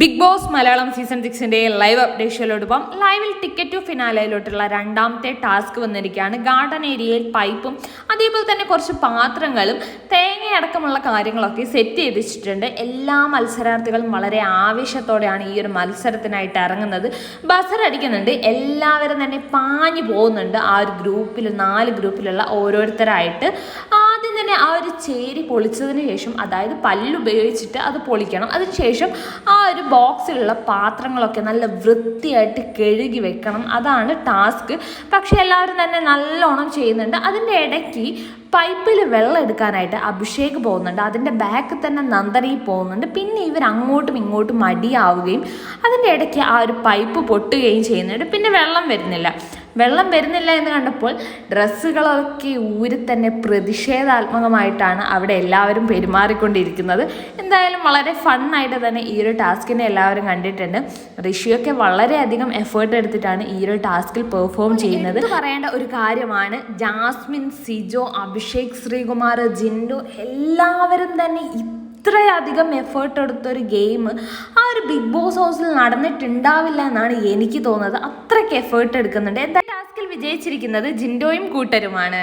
Big Boss Malayalam season സിക്സിന്റെ live അപ്ഡേഷനിലോടൊപ്പം ലൈവിൽ ടിക്കറ്റ് ടു ഫിനാലയിലോട്ടുള്ള രണ്ടാമത്തെ ടാസ്ക് വന്നിരിക്കുകയാണ്. ഗാർഡൻ ഏരിയയിൽ പൈപ്പും അതേപോലെ തന്നെ കുറച്ച് പാത്രങ്ങളും തേങ്ങയടക്കമുള്ള കാര്യങ്ങളൊക്കെ സെറ്റ് ചെയ്തിട്ടുണ്ട് എല്ലാ മത്സരാർത്ഥികളും വളരെ ആവേശത്തോടെയാണ് ഈ ഒരു മത്സരത്തിനായിട്ട് ഇറങ്ങുന്നത്. ബസർ അടിക്കുന്നുണ്ട്. എല്ലാവരും തന്നെ പാഞ്ഞു പോകുന്നുണ്ട്. ആ ഒരു ഗ്രൂപ്പിൽ നാല് ഗ്രൂപ്പിലുള്ള ഓരോരുത്തരായിട്ട്. തന്നെ ആ ഒരു ചേരി പൊളിച്ചതിന് ശേഷം അതായത് പല്ലുപയോഗിച്ചിട്ട് അത് പൊളിക്കണം. അതിനുശേഷം ആ ഒരു ബോക്സിലുള്ള പാത്രങ്ങളൊക്കെ നല്ല വൃത്തിയായിട്ട് കഴുകി വെക്കണം. അതാണ് ടാസ്ക്. പക്ഷേ എല്ലാവരും തന്നെ നല്ലോണം ചെയ്യുന്നുണ്ട്. അതിന്റെ ഇടയ്ക്ക് പൈപ്പിൽ വെള്ളം എടുക്കാനായിട്ട് അഭിഷേക് പോകുന്നുണ്ട്. അതിന്റെ ബാക്കിൽ തന്നെ നന്ദനി പോകുന്നുണ്ട്. പിന്നെ ഇവർ അങ്ങോട്ടും ഇങ്ങോട്ടും മടിയാവുകയും അതിന്റെ ഇടയ്ക്ക് ആ ഒരു പൈപ്പ് പൊട്ടുകയും ചെയ്യുന്നുണ്ട്. പിന്നെ വെള്ളം വരുന്നില്ല. വെള്ളം വരുന്നില്ല എന്ന് കണ്ടപ്പോൾ ഡ്രസ്സുകളൊക്കെ ഊരി തന്നെ പ്രതിഷേധാത്മകമായിട്ടാണ് അവിടെ എല്ലാവരും പെരുമാറിക്കൊണ്ടിരിക്കുന്നത്. എന്തായാലും വളരെ ഫണ്ണായിട്ട് തന്നെ ഈ ഒരു ടാസ്കിനെ എല്ലാവരും കണ്ടിട്ടുണ്ട്. ഋഷിയൊക്കെ വളരെയധികം എഫേർട്ട് എടുത്തിട്ടാണ് ഈ ഒരു ടാസ്കിൽ പെർഫോം ചെയ്യുന്നത്. പറയേണ്ട ഒരു കാര്യമാണ്. ജാസ്മിൻ സിജോ അഭിഷേക് ശ്രീകുമാർ ജിൻഡു എല്ലാവരും തന്നെ ഇത്രയധികം എഫേർട്ട് എടുത്തൊരു ഗെയിം ആ ഒരു ബിഗ് ബോസ് ഹൗസിൽ നടന്നിട്ടുണ്ടാവില്ല എന്നാണ് എനിക്ക് തോന്നുന്നത്. അത്രയ്ക്ക് എഫേർട്ട് എടുക്കുന്നുണ്ട്. എന്താ ടാസ്കിൽ വിജയിച്ചിരിക്കുന്നത് ജിൻഡോയും കൂട്ടരുമാണ്.